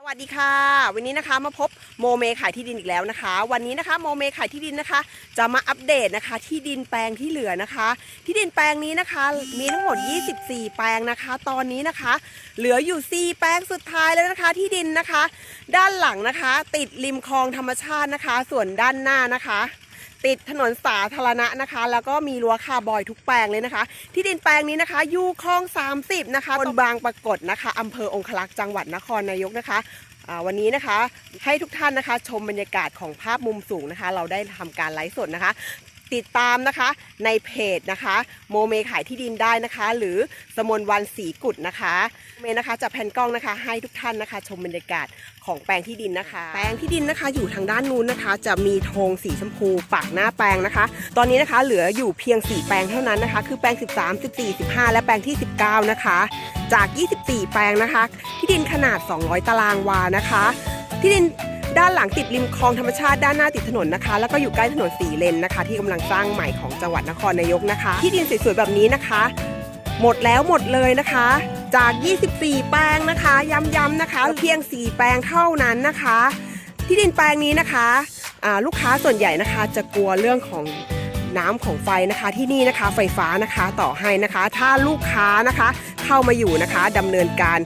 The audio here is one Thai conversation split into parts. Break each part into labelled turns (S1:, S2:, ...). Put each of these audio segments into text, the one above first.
S1: สวัสดีค่ะ วันนี้นะคะมาพบโมเมขายที่ดินอีกแล้วนะคะ วันนี้นะคะโมเมขายที่ดินนะคะ จะมาอัปเดตนะคะ ที่ดินแปลงที่เหลือนะคะ ที่ดินแปลงนี้นะคะ มีทั้งหมด 24 แปลงนะคะ ตอนนี้นะคะ เหลืออยู่ 4 แปลงสุดท้ายแล้วนะคะ ที่ดินนะคะ ด้านหลังนะคะ ติดริมคลองธรรมชาตินะคะ ส่วนด้านหน้านะคะ ติดถนนสาธารณะนะคะ แล้วก็มีรั้วคาร์บอยทุกแปลงเลยนะคะ ที่ดินแปลงนี้นะคะอยู่คลอง 30 นะคะบนบางปรากฏนะคะอำเภอองคลักษ์จังหวัดนครนายกนะคะวันนี้นะคะให้ทุกท่านนะคะชมบรรยากาศของภาพมุมสูงนะคะ เราได้ทำการไลฟ์สดนะคะ ติดตามนะคะในเพจนะคะ โมเมขายที่ดินได้นะคะ หรือสมนวันสีกุดนะคะโมเมนะคะจะแพนกล้องนะคะ ให้ทุกท่านนะคะ ชมบรรยากาศของแปลงที่ดินนะคะ แปลงที่ดินนะคะ อยู่ทางด้านนู้นนะคะ จะมีธงสีชมพูปักหน้าแปลงนะคะ ตอนนี้นะคะเหลืออยู่เพียง 4 แปลงเท่านั้นนะคะ คือแปลง 13 14 15 และแปลงที่ 19 นะคะ จาก 24 แปลงนะคะ ที่ดินขนาด 200 ตารางวานะคะ ที่ดิน ด้านหลังติดริมคลองธรรมชาติด้านหน้าติดถนนนะคะ แล้วก็อยู่ใกล้ถนนสีเลนนะคะ ที่กำลังสร้างใหม่ของจังหวัดนครนายกนะคะ ที่ดินสวยๆแบบนี้นะคะ หมดแล้วหมดเลยนะคะ จาก 24 แปลงนะคะ ย้ำๆนะคะ เพียง 4 แปลงเท่านั้นนะคะ ที่ดินแปลงนี้นะคะลูกค้าส่วนใหญ่นะคะจะกลัวเรื่องของน้ำของไฟนะคะที่นี่นะคะไฟฟ้านะคะต่อให้นะคะ ถ้าลูกค้านะคะเข้ามาอยู่นะคะดำเนินการ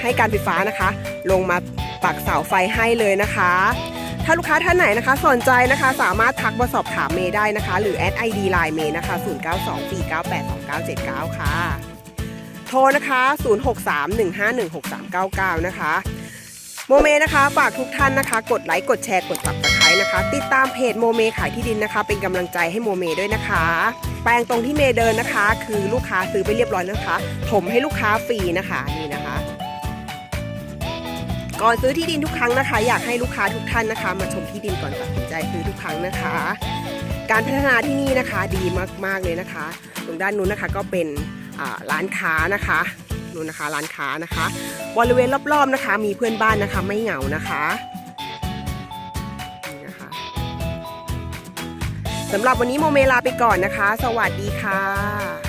S1: ให้การไฟฟ้านะคะ ลงมา ปักเสาไฟให้เลยนะคะ ถ้าลูกค้าท่านไหนนะคะสนใจนะคะ สามารถทักมาสอบถามเมย์ได้นะคะ หรือแอดไอดีไลน์เมย์นะคะ0924982979 ค่ะ โทรนะคะ 0631516399 นะคะโมเมนะคะฝากทุกท่านนะคะ กดไลค์กดแชร์กด subscribe นะคะ ติดตามเพจโมเมขายที่ดินนะคะ เป็นกำลังใจให้โมเมด้วยนะคะ แปลงตรงที่เมย์เดินนะคะ คือลูกค้าซื้อไปเรียบร้อยนะคะ ถมให้ลูกค้าฟรีนะคะนี่นะคะ ก่อนซื้อที่ดินทุกครั้งนะคะ อยากให้ลูกค้าทุกท่านนะคะ มาชมที่ดินก่อนตัดสินใจซื้อทุกครั้งนะคะ การพัฒนาที่นี่นะคะดีมากๆเลยนะคะ ตรงด้านนู้นนะคะก็เป็นร้านค้านะคะนู้นนะคะร้านค้านะคะบริเวณรอบๆนะคะ มีเพื่อนบ้านนะคะไม่เหงานะคะนะคะสำหรับวันนี้โมเมลาไปก่อนนะคะ สวัสดีค่ะ